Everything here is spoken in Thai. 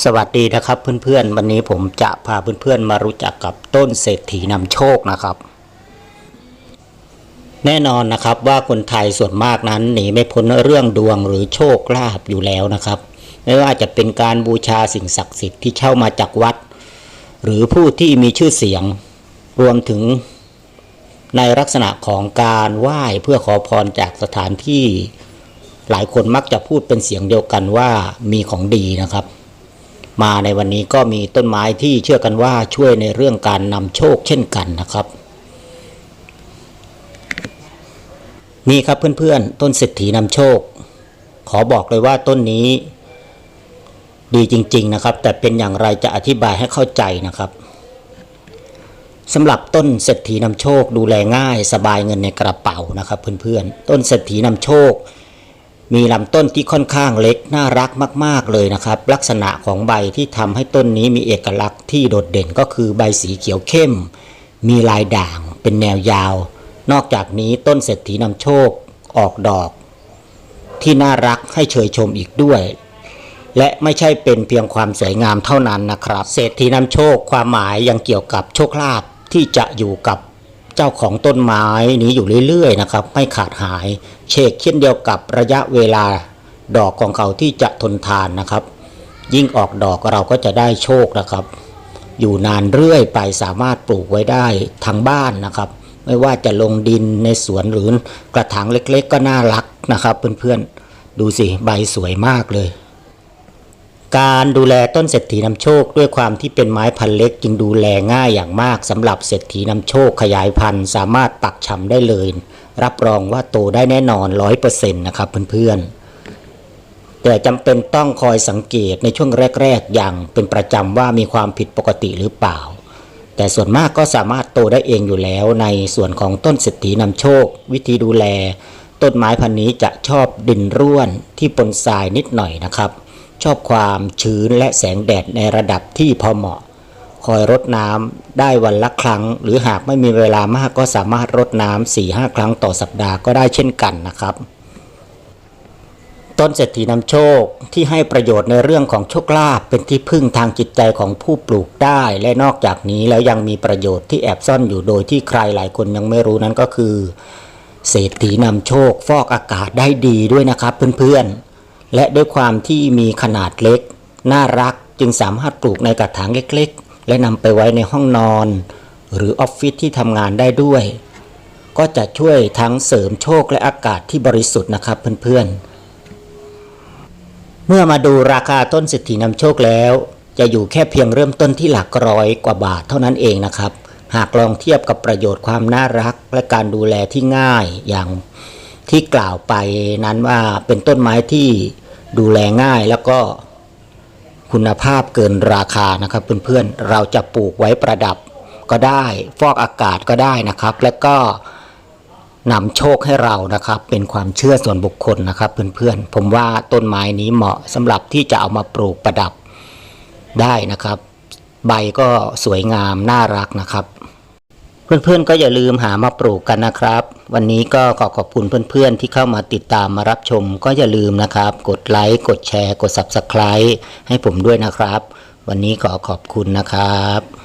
สวัสดีนะครับเพื่อนๆ วันนี้ผมจะพาเพื่อนๆมารู้จักกับต้นเศรษฐีนำโชคนะครับ แน่นอนนะครับว่าคนไทยส่วนมากนั้นหนีไม่พ้นเรื่องดวงหรือโชคลาภอยู่แล้วนะครับ ไม่ว่าจะเป็นการบูชาสิ่งศักดิ์สิทธิ์ที่เช่ามาจากวัด หรือผู้ที่มีชื่อเสียงรวมถึงในลักษณะของการไหว้เพื่อขอพรจากสถานที่ หลายคนมักจะพูดเป็นเสียงเดียวกันว่ามีของดีนะครับ มาในวันนี้ก็มีต้นไม้ที่เชื่อกันว่าช่วยในเรื่องการนำโชคเช่นกันนะครับ นี่ครับเพื่อนๆ ต้นเศรษฐีนำโชค ขอบอกเลยว่าต้นนี้ ดีจริง ๆนะครับ แต่เป็นอย่างไรจะอธิบายให้เข้าใจนะครับสำหรับต้นเศรษฐีนำโชคดูแลง่าย สบายเงินในกระเป๋านะครับ เพื่อนๆต้นเศรษฐีนำโชค มีลำต้นที่ค่อนข้างเล็กน่ารักมาก ๆเลยนะครับ ลักษณะของใบที่ทำให้ต้นนี้มีเอกลักษณ์ที่โดดเด่นก็คือใบสีเขียวเข้ม มีลายด่างเป็นแนวยาว นอกจากนี้ต้นเศรษฐีนำโชคออกดอก ที่น่ารักให้เชยชมอีกด้วย และไม่ใช่เป็นเพียงความสวยงามเท่านั้นนะครับ เศรษฐีนำโชคความหมายยังเกี่ยวกับโชคลาภที่จะอยู่กับ เจ้าของต้นไม้นี้อยู่เรื่อยๆนะครับไม่ขาดหายเชกเช่นเดียวกับระยะเวลาดอกของเขาที่จะทนทานนะครับ ยิ่งออกดอกเราก็จะได้โชคนะครับ อยู่นานเรื่อยไปสามารถปลูกไว้ได้ทั้งบ้านนะครับ ไม่ว่าจะลงดินในสวนหรือกระถางเล็กๆ ก็น่ารักนะครับ เพื่อนๆดูสิใบสวยมากเลย การดูแลต้นเศรษฐีนำโชคด้วยความที่เป็นไม้พันธุ์เล็กจึงดูแลง่ายอย่างมากสำหรับเศรษฐีนำโชคขยายพันธุ์สามารถปักชำได้เลย รับรองว่าโตได้แน่นอน 100%นะครับเพื่อนๆ แต่จำเป็นต้องคอยสังเกตในช่วงแรก ๆ อย่างเป็นประจำว่ามีความผิดปกติหรือเปล่า แต่ส่วนมากก็สามารถโตได้เองอยู่แล้ว ในส่วนของต้นเศรษฐีนำโชค วิธีดูแล ต้นไม้พันธุ์นี้จะชอบดินร่วนที่ปนทรายนิดหน่อยนะครับ ชอบความชื้นและแสงแดดในระดับที่พอเหมาะ คอยรดน้ำได้วันละครั้ง หรือหากไม่มีเวลามากก็สามารถรดน้ำ4-5หครั้งต่อสัปดาห์ก็ได้เช่นกันนะครับต้นเศรษฐีนำโชคที่ให้ประโยชน์ในเรื่องของโชคลาภเป็นที่พึ่งทางจิตใจของผู้ปลูกได้ และนอกจากนี้แล้วยังมีประโยชน์ที่แอบซ่อนอยู่โดยที่ใครหลายคนยังไม่รู้นั้นก็คือ เศรษฐีนำโชคฟอกอากาศได้ดีด้วยนะครับเพื่อนๆ และด้วยความที่มีขนาดเล็ก น่ารักจึงสามารถปลูกในกระถางเล็กๆ และนำไปไว้ในห้องนอน หรือออฟฟิศที่ทำงานได้ด้วย ก็จะช่วยทั้งเสริมโชคและอากาศที่บริสุทธิ์นะครับเพื่อนๆ เมื่อมาดูราคาต้นเศรษฐีนำโชคแล้ว จะอยู่แค่เพียงเริ่มต้นที่หลักร้อยกว่าบาทเท่านั้นเองนะครับ หากลองเทียบกับประโยชน์ความน่ารักและการดูแลที่ง่ายอย่างที่กล่าวไปนั้นว่าเป็นต้นไม้ที่ ดูแลง่ายแล้วก็คุณภาพเกินราคานะครับเพื่อนๆเราจะปลูกไว้ประดับก็ได้ฟอกอากาศก็ได้นะครับ และก็นำโชคให้เรานะครับ เป็นความเชื่อส่วนบุคคลนะครับเพื่อนๆผมว่าต้นไม้นี้เหมาะสำหรับที่จะเอามาปลูกประดับได้นะครับ ใบก็สวยงามน่ารักนะครับ เพื่อนๆก็อย่าลืมหามาปลูกกันนะครับ วันนี้ก็ขอขอบคุณเพื่อนๆที่เข้ามาติดตามมารับชม ก็อย่าลืมนะครับ กดไลค์กดแชร์ กด Subscribe ให้ผมด้วยนะครับ วันนี้ขอขอบคุณนะครับ